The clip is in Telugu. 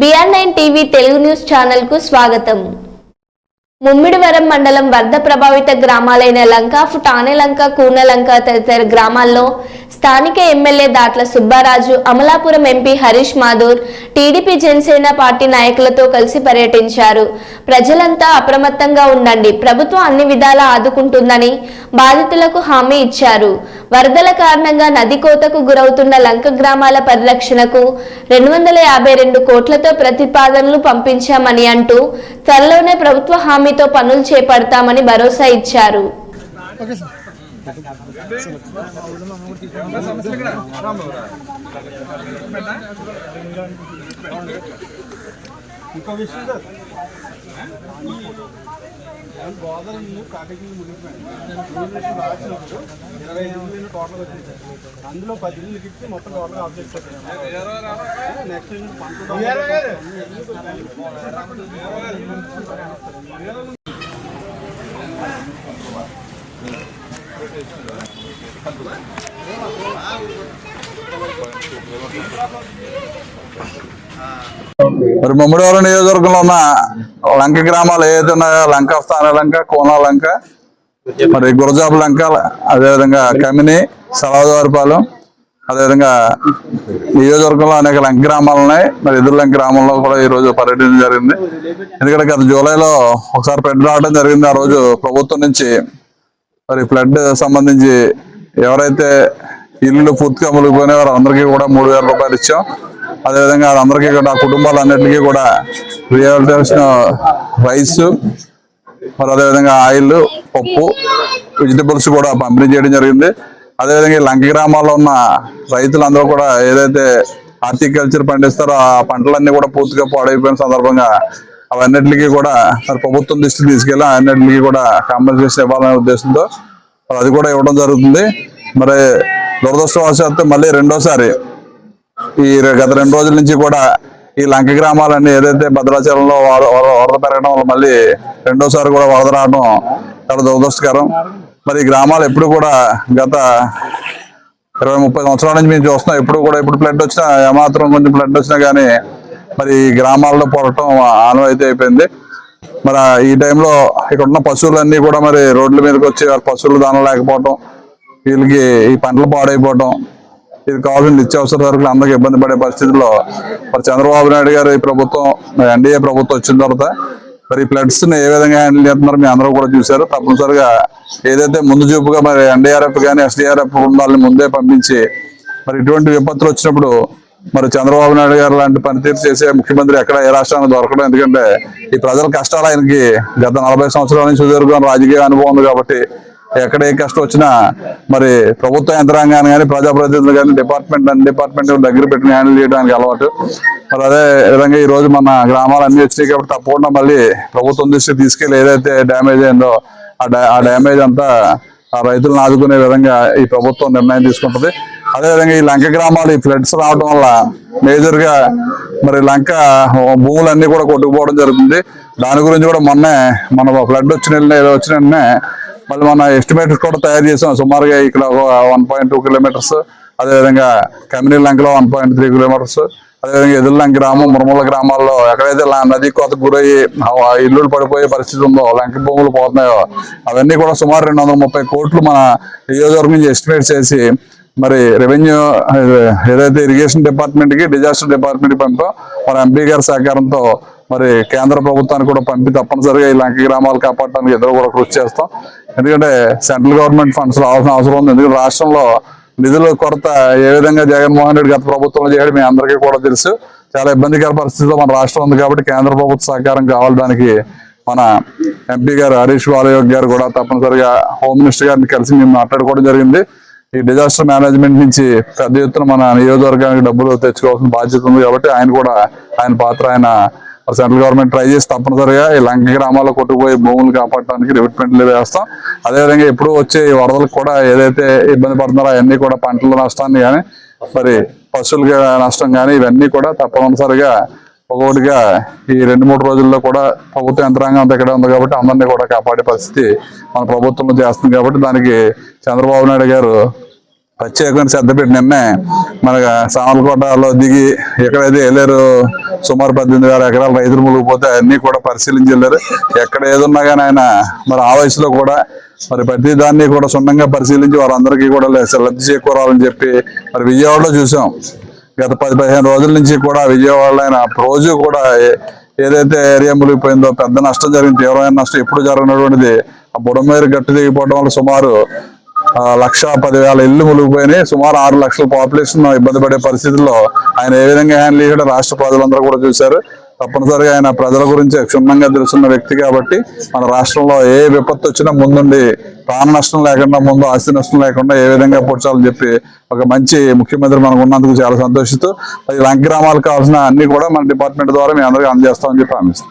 B R nine TV Telugu news ఛానల్కు స్వాగతం. ముమ్మిడివరం మండలం వరద ప్రభావిత గ్రామాలైన లంక టానేలంక కూనలంక తదితర గ్రామాల్లో స్థానిక MLA Datla Subbaraju Amalapuram MP Harish Madhur TDP Janasena party నాయకులతో కలిసి పర్యటించారు. ప్రజలంతా అప్రమత్తంగా ఉండండి. ప్రభుత్వం అన్ని విధాలా ఆదుకుంటుందని బాధితులకు హామీ ఇచ్చారు. వరదల కారణంగా నది కోతకు గురవుతున్న లంక గ్రామాల పరిరక్షణకు రెండు వందల యాభై రెండు కోట్లతో ప్రతిపాదనలు పంపించామని అంటూ త్వరలోనే ప్రభుత్వ హామీతో పనులు చేపడతామని భరోసా ఇచ్చారు. ఇంకో విషయం సార్. గోదావరి రాసినప్పుడు ఇరవై ఐదు టోటల్ వచ్చింది సార్. అందులో పది ఇచ్చి మొత్తం టోటల్ నెక్స్ట్ మరి ముమ్మడివరం నియోజకవర్గంలో ఉన్న లంక గ్రామాలు ఏదైతే ఉన్నాయో లంక స్థాన లంక కోనా లంక మరి గురజాబు లంక అదేవిధంగా కమిని సలాదవారిపాలెం అదేవిధంగా నియోజకవర్గంలో అనేక లంక గ్రామాలు ఉన్నాయి. మరి ఎదురు లంక గ్రామంలో కూడా ఈ రోజు పర్యటన జరిగింది. ఎందుకంటే గత జూలైలో ఒకసారి ఫ్లడ్ రావడం జరిగింది. ఆ రోజు ప్రభుత్వం నుంచి మరి ఫ్లడ్ సంబంధించి ఎవరైతే ఇల్లు పూర్తిగా వారు వారందరికీ కూడా మూడు వేల రూపాయలు ఇచ్చాం. అదేవిధంగా అందరికీ కూడా కుటుంబాలన్నింటికీ కూడా రియాల్టేషన్ రైస్ మరి అదేవిధంగా ఆయిల్ పప్పు వెజిటబుల్స్ కూడా పంపిణీ చేయడం జరిగింది. అదేవిధంగా ఈ లంక గ్రామాల్లో ఉన్న రైతులందరూ కూడా ఏదైతే హార్టికల్చర్ పండిస్తారో ఆ పంటలన్నీ కూడా పూర్తిగా పాడైపోయిన సందర్భంగా అవన్నిటికీ కూడా మరి ప్రభుత్వం దృష్టికి తీసుకెళ్ళి అన్నిటికీ కూడా కాంపెన్సేషన్ ఇవ్వాలనే ఉద్దేశంతో మరి అది కూడా ఇవ్వడం జరుగుతుంది. మరి దురదృష్టవశాత్తు మళ్ళీ రెండోసారి ఈ గత రెండు రోజుల నుంచి కూడా ఈ లంక గ్రామాలన్నీ ఏదైతే భద్రాచలంలో వరద పెరగడం వల్ల మళ్ళీ రెండోసారి కూడా వరద రావడం చాలా దురదృష్టకరం. మరి గ్రామాలు ఎప్పుడు కూడా గత ఇరవై ముప్పై సంవత్సరాల నుంచి మేము చూస్తున్నాం. ఎప్పుడు కూడా ఇప్పుడు ఫ్లడ్ వచ్చినా ఏమాత్రం కొంచెం ఫ్లడ్ వచ్చినా కానీ మరి ఈ గ్రామాల్లో పొరటం ఆనవాయితీ అయిపోయింది. మరి ఈ టైంలో ఇక్కడ ఉన్న పశువులన్నీ కూడా మరి రోడ్ల మీదకి వచ్చి వాళ్ళ పశువులు దానం లేకపోవటం వీళ్ళకి ఈ పంటలు పాడైపోవటం ఇది కావాల్సిన నిత్యావసర సరుకులు అందరికి ఇబ్బంది పడే పరిస్థితుల్లో మరి చంద్రబాబు నాయుడు గారు ఈ ప్రభుత్వం ఎన్డీఏ ప్రభుత్వం వచ్చిన తర్వాత మరి ఫ్లడ్స్ని ఏ విధంగా హ్యాండిల్ చేస్తున్నారు మీ అందరూ కూడా చూశారు. తప్పనిసరిగా ఏదైతే ముందు చూపుగా మరి ఎన్డీఆర్ఎఫ్ కానీ ఎస్డీఆర్ఎఫ్ బృందాలని ముందే పంపించి మరి ఇటువంటి విపత్తులు వచ్చినప్పుడు మరి చంద్రబాబు నాయుడు గారు లాంటి పనితీరు చేసే ముఖ్యమంత్రి ఎక్కడ ఏ రాష్ట్రానికి దొరకడం? ఎందుకంటే ఈ ప్రజల కష్టాలు ఆయనకి గత నలభై సంవత్సరాల నుంచి సుదీర్ఘ రాజకీయ అనుభవం ఉంది కాబట్టి ఎక్కడ ఏ కష్టం వచ్చినా మరి ప్రభుత్వ యంత్రాంగాన్ని కానీ ప్రజాప్రతినిధులు కానీ డిపార్ట్మెంట్ అన్ని డిపార్ట్మెంట్ దగ్గర పెట్టిన హ్యాండిల్ చేయడానికి అలవాటు. మరి అదే విధంగా ఈ రోజు మన గ్రామాలు అన్ని వచ్చినాయి కాబట్టి తప్పకుండా మళ్ళీ ప్రభుత్వం దృష్టి తీసుకెళ్ళి ఏదైతే డ్యామేజ్ అయిందో ఆ ఆ డ్యామేజ్ అంతా ఆ రైతులను ఆదుకునే విధంగా ఈ ప్రభుత్వం నిర్ణయం తీసుకుంటుంది. అదేవిధంగా ఈ లంక గ్రామాలు ఈ ఫ్లడ్స్ రావడం వల్ల మేజర్గా మరి లంక భూములన్నీ కూడా కొట్టుకుపోవడం జరుగుతుంది. దాని గురించి కూడా మొన్నే మన ఫ్లడ్ వచ్చిన ఏదో వచ్చిన వెంటనే మళ్ళీ మన ఎస్టిమేట్ కూడా తయారు చేసాం. సుమారుగా ఇక్కడ వన్ పాయింట్ టూ కిలోమీటర్స్ అదేవిధంగా కమినీ లంకలో వన్ పాయింట్ త్రీ కిలోమీటర్స్ అదేవిధంగా ఎదుర్లంక గ్రామం మురుమల గ్రామాల్లో ఎక్కడైతే నది కోత గురయ్యి ఆ ఇల్లులు పడిపోయే పరిస్థితి ఉందో లంక భూములు పోతున్నాయో అవన్నీ కూడా సుమారు రెండు వందల ముప్పై కోట్లు మన నియోజకవర్గం నుంచి ఎస్టిమేట్ చేసి మరి రెవెన్యూ ఏదైతే ఇరిగేషన్ డిపార్ట్మెంట్కి డిజాస్టర్ డిపార్ట్మెంట్ పంపో మన ఎంపీ గారి సహకారంతో మరి కేంద్ర ప్రభుత్వానికి కూడా పంపి తప్పనిసరిగా ఈ గ్రామాలు కాపాడటానికి ఇద్దరు కూడా కృషి చేస్తాం. ఎందుకంటే సెంట్రల్ గవర్నమెంట్ ఫండ్స్ రావాల్సిన అవసరం ఉంది. ఎందుకంటే రాష్ట్రంలో నిధుల కొరత ఏ విధంగా జగన్మోహన్ రెడ్డి గత ప్రభుత్వంలో చేయడం మీ అందరికీ కూడా తెలుసు. చాలా ఇబ్బందికర పరిస్థితిలో మన రాష్ట్రం ఉంది కాబట్టి కేంద్ర ప్రభుత్వ సహకారం కావాలి దానికి మన ఎంపీ గారు హరీష్ బాలయోగ్ గారు కూడా తప్పనిసరిగా హోమ్ మినిస్టర్ గారిని కలిసి మేము మాట్లాడుకోవడం జరిగింది. ఈ డిజాస్టర్ మేనేజ్మెంట్ నుంచి పెద్ద ఎత్తున మన నియోజకవర్గానికి డబ్బులు తెచ్చుకోవాల్సిన బాధ్యత ఉంది కాబట్టి ఆయన కూడా ఆయన పాత్ర ఆయన సెంట్రల్ గవర్నమెంట్ ట్రై చేసి తప్పనిసరిగా ఈ లంక గ్రామాల్లో కొట్టుకుపోయి భూములు కాపాడటానికి రివిట్మెంట్లు వేస్తాం. అదేవిధంగా ఎప్పుడు వచ్చే వరదలకు కూడా ఏదైతే ఇబ్బంది పడుతున్నారో అవన్నీ కూడా పంటల నష్టాన్ని కానీ మరి పశువులకి నష్టం కానీ ఇవన్నీ కూడా తప్పనిసరిగా ఒక్కొక్కటిగా ఈ రెండు మూడు రోజుల్లో కూడా ప్రభుత్వ యంత్రాంగం అంతా ఉంది కాబట్టి అందరినీ కూడా కాపాడే పరిస్థితి మన ప్రభుత్వంలో చేస్తుంది కాబట్టి దానికి చంద్రబాబు నాయుడు గారు ప్రత్యేకమైన శ్రద్ధ పెట్టి నిన్నే మన సామలకోటలో దిగి ఎక్కడైతే వెళ్ళారు సుమారు పద్దెనిమిది వేల ఎకరాల రైతులు మునిగిపోతే అన్ని కూడా పరిశీలించి వెళ్ళారు. ఎక్కడ ఏదున్నా కానీ ఆయన మరి ఆ వయసులో కూడా మరి ప్రతి దాన్ని కూడా సున్నంగా పరిశీలించి వారందరికీ కూడా లే- లబ్ధి చేకూరాలని చెప్పి మరి విజయవాడలో చూసాం. గత పది పదిహేను రోజుల నుంచి కూడా విజయవాడలో ఆయన రోజు కూడా ఏదైతే ఏరియా మునిగిపోయిందో పెద్ద నష్టం జరిగింది తీవ్రమైన నష్టం ఎప్పుడు జరగనటువంటిది ఆ బుడమేరు గట్టు దిగిపోవడం వల్ల సుమారు లక్ష పదివేల ఇల్లు మునిగిపోయినాయి. సుమారు ఆరు లక్షల పాపులేషన్ ఇబ్బంది పడే పరిస్థితుల్లో ఆయన ఏ విధంగా హ్యాండిల్ చేయడం రాష్ట్ర ప్రజలందరూ కూడా చూశారు. తప్పనిసరిగా ఆయన ప్రజల గురించి క్షుణ్ణంగా తెలుసున్న వ్యక్తి కాబట్టి మన రాష్ట్రంలో ఏ విపత్తు వచ్చినా ముందుండి ప్రాణ నష్టం లేకుండా ముందు ఆస్తి నష్టం లేకుండా ఏ విధంగా పుడ్చాలని చెప్పి ఒక మంచి ముఖ్యమంత్రి మనకు ఉన్నందుకు చాలా సంతోషిస్తూ ఈ లంక గ్రామాలకు కావాల్సిన అన్ని కూడా మన డిపార్ట్మెంట్ ద్వారా మేము అందరికీ అందజేస్తామని చెప్పి ఆమెస్తాం